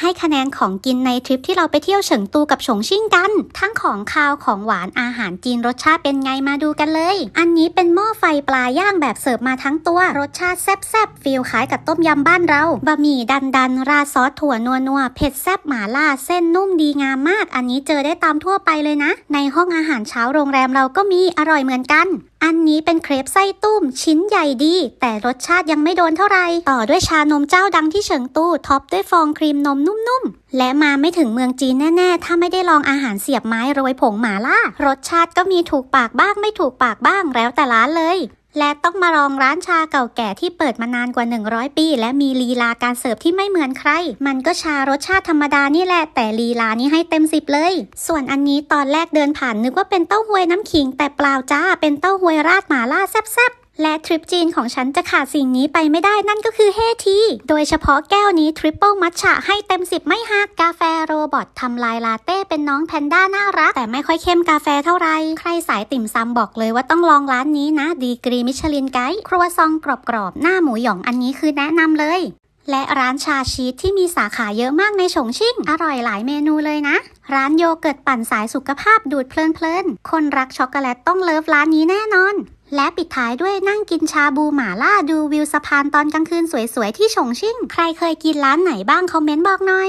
ให้คะแนนของกินในทริปที่เราไปเที่ยวเฉิงตูกับฉงชิ่งกัน ทั้งของคาวของหวานอาหารจีนรสชาติเป็นไงมาดูกันเลย อันนี้เป็นหม้อไฟปลาย่างแบบเสิร์ฟมาทั้งตัว รสชาติแซ่บๆฟีลคล้ายกับต้มยำบ้านเราบะหมี่ดันดันราซอสถั่วนัวนัวเผ็ดแซ่บหมาล่าเส้นนุ่มดีงามมาก อันนี้เจอได้ตามทั่วไปเลยนะ ในห้องอาหารเช้าโรงแรมเราก็มีอร่อยเหมือนกันอันนี้เป็นเครปไส้ตุ้ม ชิ้นใหญ่ดี แต่รสชาติยังไม่โดนเท่าไหร่ต่อด้วยชานมเจ้าดังที่เฉิงตูท็อปด้วยฟองครีมนมนุ่มๆ และมาไม่ถึงเมืองจีนแน่ๆ ถ้าไม่ได้ลองอาหารเสียบไม้โรยผงหมาล่า รสชาติก็มีถูกปากบ้างไม่ถูกปากบ้างแล้วแต่ร้านเลย และต้องมาลองร้านชาเก่าแก่ที่เปิดมานานกว่า 100 ปี และมีลีลาการเสิร์ฟที่ไม่เหมือนใคร มันก็ชารสชาติธรรมดานี่แหละ แต่ลีลานี่ให้เต็มสิบเลย ส่วนอันนี้ตอนแรกเดินผ่านนึกว่าเป็นเต้าหวยน้ำขิงแต่เปล่าจ้า เป็นเต้าหวยราดหมาล่าแซ่บ และทริปจีนของฉันจะขาดสิ่งนี้ไปไม่ได้นั่นก็คือเฮที โดยเฉพาะแก้วนี้ทริปเปิลมัทฉะให้เต็มสิบไม่หักกาแฟโรบอททำลายลาเต้เป็นน้องแพนด้าน่ารัก แต่ไม่ค่อยเข้มกาแฟเท่าไหรใครสายติ่มซำบอกเลยว่าต้องลองร้านนี้นะ ดีกรีมิชลินไกด์ครัวซองกรอบๆหน้าหมูหยองอันนี้คือแนะนำเลยและร้านชาชีสที่มีสาขาเยอะมากในฉงชิ่ง อร่อยหลายเมนูเลยนะ ร้านโยเกิร์ตปั่นสายสุขภาพดูดเพลินๆ คนรักช็อกโกแลตต้องเลิฟร้านนี้แน่นอน และปิดท้ายด้วยนั่งกินชาบูหม่าล่าดูวิวสะพานตอนกลางคืนสวยๆที่ฉงชิ่ง ใครเคยกินร้านไหนบ้างคอมเมนต์บอกหน่อย